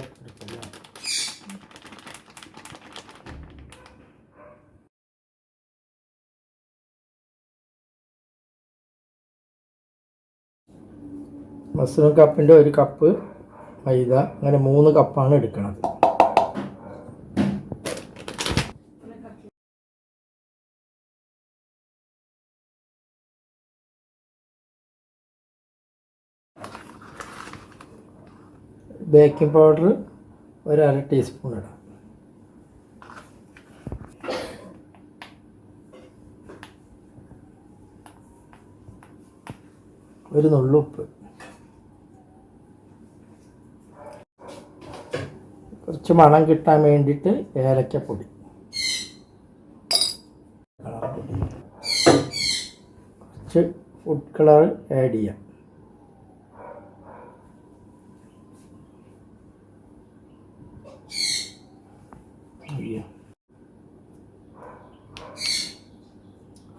എടുക്കില്ല മസ്റൂം കപ്പിന്റെ ഒരു കപ്പ് മൈദ അങ്ങനെ മൂന്ന് കപ്പാണ് എടുക്കുന്നത്. ബേക്കിംഗ് പൗഡർ ഒരു അര ടീസ്പൂൺ ഇടാം. ഒരു നുള്ളുപ്പ് കുറച്ച് മണം കിട്ടാൻ വേണ്ടിയിട്ട് ഏലക്കപ്പൊടി. കുറച്ച് ഫുഡ് കളർ ആഡ് ചെയ്യാം അയ്യോ.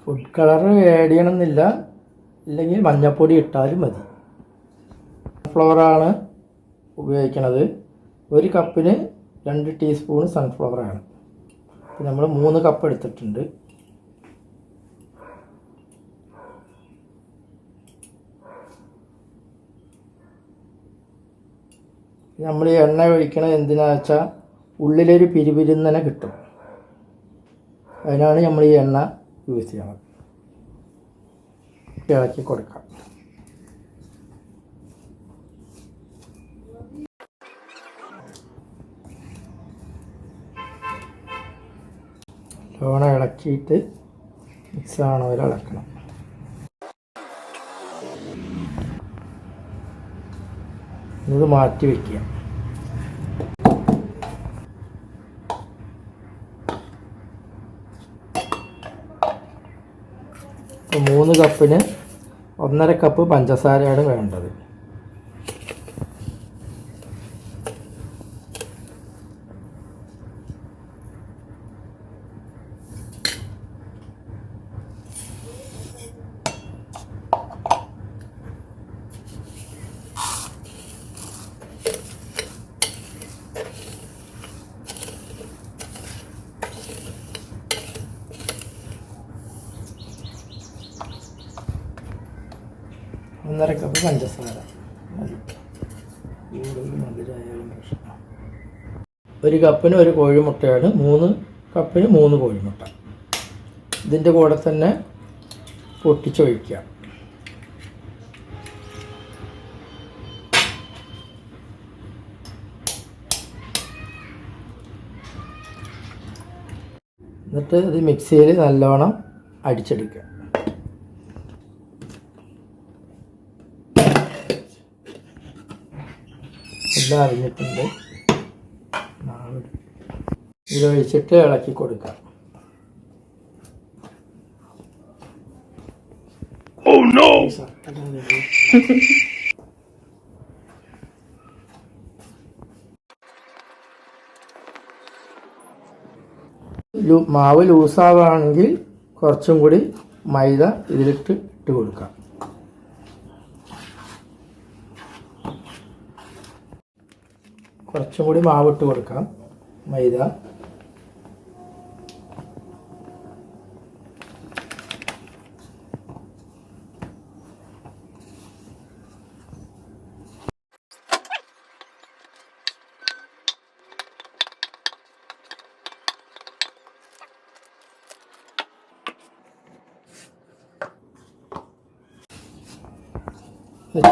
ഫുഡ് കളർ ആഡ് ചെയ്യണമെന്നില്ല. ഇല്ലെങ്കിൽ മഞ്ഞൾപ്പൊടി ഇട്ടാലും മതി. സൺഫ്ലവറാണ് ഉപയോഗിക്കണത്. ഒരു കപ്പിന് രണ്ട് ടീസ്പൂൺ സൺഫ്ലവറാണ് നമ്മൾ മൂന്ന് കപ്പ് എടുത്തിട്ടുണ്ട്. നമ്മൾ ഈ എണ്ണ ഒഴിക്കണത് എന്തിനാ വെച്ചാൽ ഉള്ളിലൊരു പിരിപിരുന്നനെ കിട്ടും. അതിനാണ് നമ്മൾ ഈ എണ്ണ യൂസ് ചെയ്യണത്. ഇളക്കി കൊടുക്കാം. ലോണ ഇളക്കിയിട്ട് മിക്സ് ആവണ വരെ ഇളക്കണം ഇത് മാറ്റി വയ്ക്കുക മൂന്ന് കപ്പിന് ഒന്നര കപ്പ് പഞ്ചസാരയാണ് വേണ്ടത്. ഒന്നര കപ്പ് പഞ്ചസാര. ഒരു കപ്പിന് ഒരു കോഴിമുട്ടയാണ്. മൂന്ന് കപ്പിന് മൂന്ന് കോഴിമുട്ട. ഇതിന്റെ കൂടെ തന്നെ പൊട്ടിച്ചൊഴിക്കുക. എന്നിട്ട് ഇത് മിക്സിയിൽ നല്ലോണം അടിച്ചെടുക്കുക. എല്ലാം അറിഞ്ഞിട്ടുണ്ട്. ഇതിലൊഴിച്ചിട്ട് ഇളക്കി കൊടുക്കാം. ലൂ- മാവ് ലൂസാവുകയാണെങ്കിൽ കുറച്ചും കൂടി മൈദ ഇതിലിട്ട് ഇട്ട് കൊടുക്കാം. കുറച്ചും കൂടി മാവിട്ട് കൊടുക്കാം. മൈദ.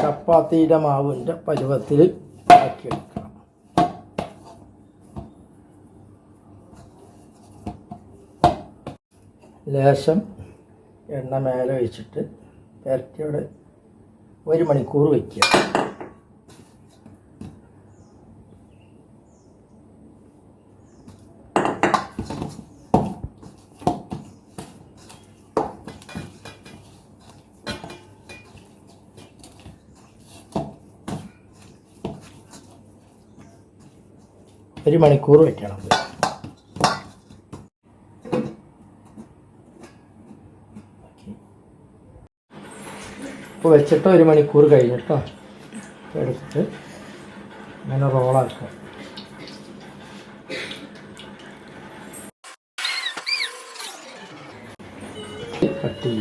ചപ്പാത്തിയുടെ മാവിന്റെ പരുവത്തിൽ ലേശം എണ്ണ മേലെ ഒഴിച്ചിട്ട് പുരട്ടിയോടെ ഒരു മണിക്കൂർ വയ്ക്കുക ഒരു മണിക്കൂർ വയ്ക്കണം ഇപ്പോൾ വെച്ചിട്ട് ഒരു മണിക്കൂർ കഴിഞ്ഞു കേട്ടോ എടുത്തിട്ട് അങ്ങനെ റോളാക്കുക കട്ട്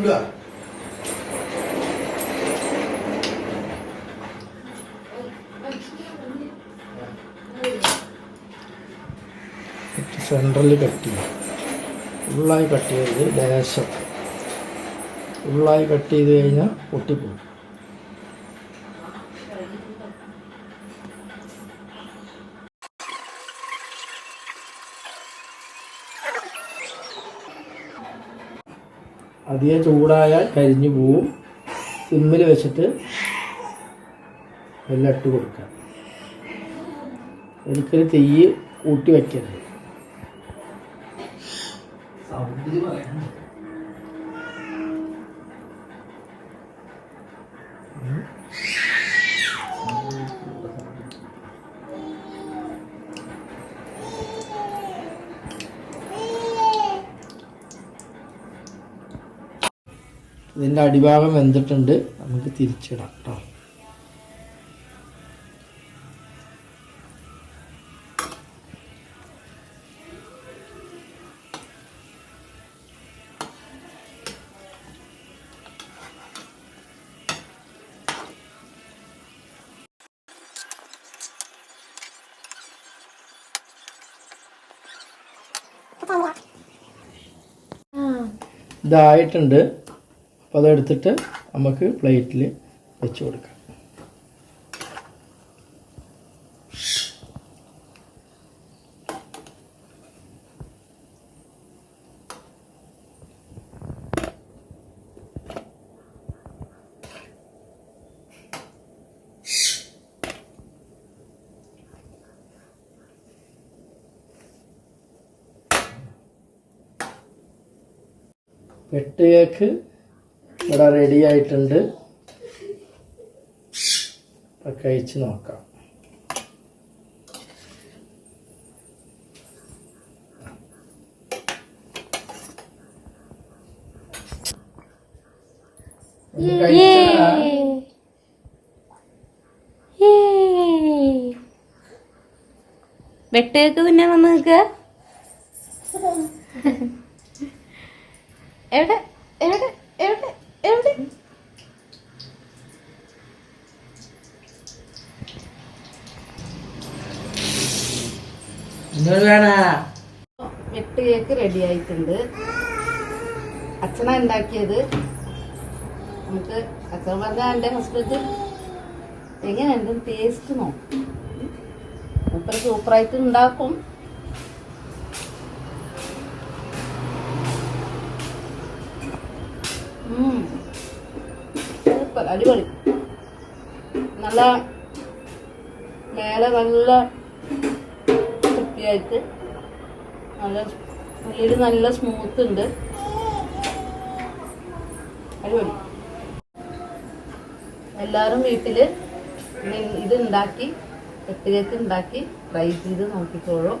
Yeah. സെൻട്രൽ കട്ട് ചെയ്യും. ഫുള്ളായി കട്ട് ചെയ്ത് ലേശം. ഫുള്ളായി കട്ട് ചെയ്ത് കഴിഞ്ഞാൽ പൊട്ടിപ്പോകും. അധികം ചൂടായാൽ കരിഞ്ഞു പോവും. സിമ്മിൽ വെച്ചിട്ട് എല്ലാം ഇട്ട് കൊടുക്കുക. ഒരിക്കലും തീ കൂട്ടി വയ്ക്കരുത്. ഇതിന്റെ അടിഭാഗം വെന്തിട്ടുണ്ട്. നമുക്ക് തിരിച്ചിടാം കേട്ടോ ഇതായിട്ടുണ്ട്. അപ്പോൾ അതെടുത്തിട്ട് നമുക്ക് പ്ലേറ്റിൽ വെച്ച് കൊടുക്കാം. വെട്ട് കേക്ക് ഇവിടെ റെഡി ആയിട്ടുണ്ട്. അപ്പം കഴിച്ച് നോക്കാം. വെട്ടേക്ക് പിന്നെ വന്ന് നിൽക്ക. എവിടെ? എവിടെ? എവിടെ? എവിടെ? വെട്ട് കേക്ക് റെഡി ആയിട്ടുണ്ട്. അച്ഛന ഉണ്ടാക്കിയത്. നമുക്ക് അച്ഛൻ പറഞ്ഞ എന്റെ ഹസ്ബൻഡ് എങ്ങനെയുണ്ട്? ടേസ്റ്റ് നോക്കും. മൂപ്പര് സൂപ്പറായിട്ട് ഉണ്ടാക്കും. സൂപ്പർ അടിപൊളി. നല്ല മേലെ നല്ല വൃത്തിയായിട്ട് നല്ല ഉള്ളിൽ നല്ല സ്മൂത്ത് ഉണ്ട്. അടിപൊളി. എല്ലാവരും വീട്ടിൽ ഇത് ഉണ്ടാക്കി എട്ടിലേക്ക് ഉണ്ടാക്കി ട്രൈ ചെയ്ത് നോക്കിക്കോളൂ.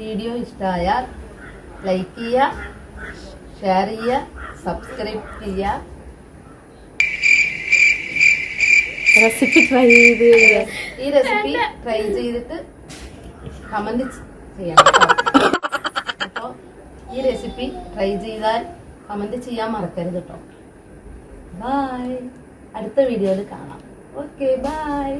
വീഡിയോ ഇഷ്ടമായാൽ ലൈക്ക് ചെയ്യുക ഷെയർ ചെയ്യുക സബ്സ്ക്രൈബ് ചെയ്യുക റെസിപ്പി ട്രൈ ചെയ്ത് ഈ റെസിപ്പി ട്രൈ ചെയ്തിട്ട് കമന്റ് ചെയ്യണം അപ്പോൾ ഈ റെസിപ്പി ട്രൈ ചെയ്താൽ കമന്റ് ചെയ്യാൻ മറക്കരുത് കേട്ടോ. ബായ് അടുത്ത വീഡിയോയിൽ കാണാം. Okay bye